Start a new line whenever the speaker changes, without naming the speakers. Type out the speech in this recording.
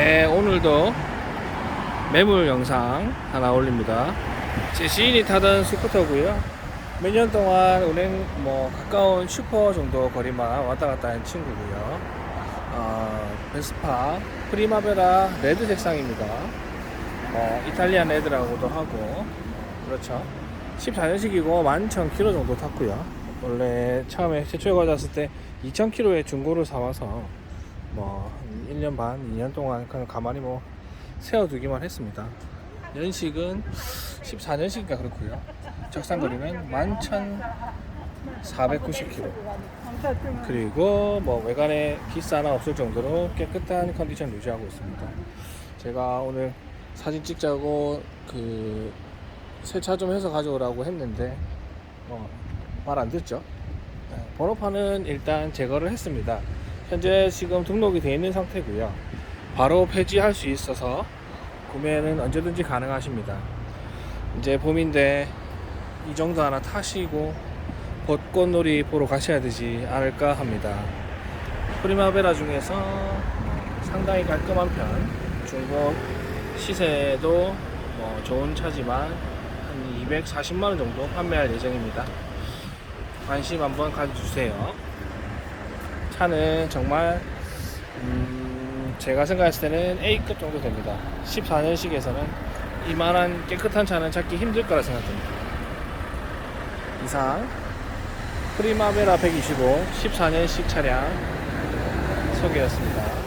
네, 오늘도 매물 영상 하나 올립니다. 제 지인이 타던 스쿠터고요. 몇 년 동안 운행 뭐 가까운 슈퍼 정도 거리만 왔다 갔다 한 친구고요. 어, 베스파 프리마베라 레드 색상입니다. 어, 이탈리안 레드라고도 하고 그렇죠. 14년식이고 11,000km 정도 탔고요. 원래 처음에 최초에 가져왔을 때 2,000km의 중고를 사와서 뭐 1년 반, 2년 동안 그냥 가만히 뭐 세워두기만 했습니다. 연식은 14년식인가 그렇고요. 적상거리는 11,490km. 그리고 뭐 외관에 기스 하나 없을 정도로 깨끗한 컨디션 유지하고 있습니다. 제가 오늘 사진 찍자고 그 세차 좀 해서 가져오라고 했는데 어, 말안 듣죠. 네, 번호판은 일단 제거를 했습니다. 현재 지금 등록이 되어 있는 상태고요. 바로 폐지할 수 있어서 구매는 언제든지 가능하십니다. 이제 봄인데 이 정도 하나 타시고 벚꽃놀이 보러 가셔야 되지 않을까 합니다. 프리마베라 중에서 상당히 깔끔한 편, 중고 시세도 뭐 좋은 차지만 한 240만 원 정도 판매할 예정입니다. 관심 한번 가져주세요. 차는 정말 음, 제가 생각했을 때는 A급 정도 됩니다. 14년식에서는 이만한 깨끗한 차는 찾기 힘들 거라 생각됩니다. 이상 프리마베라 125 14년식 차량 소개였습니다.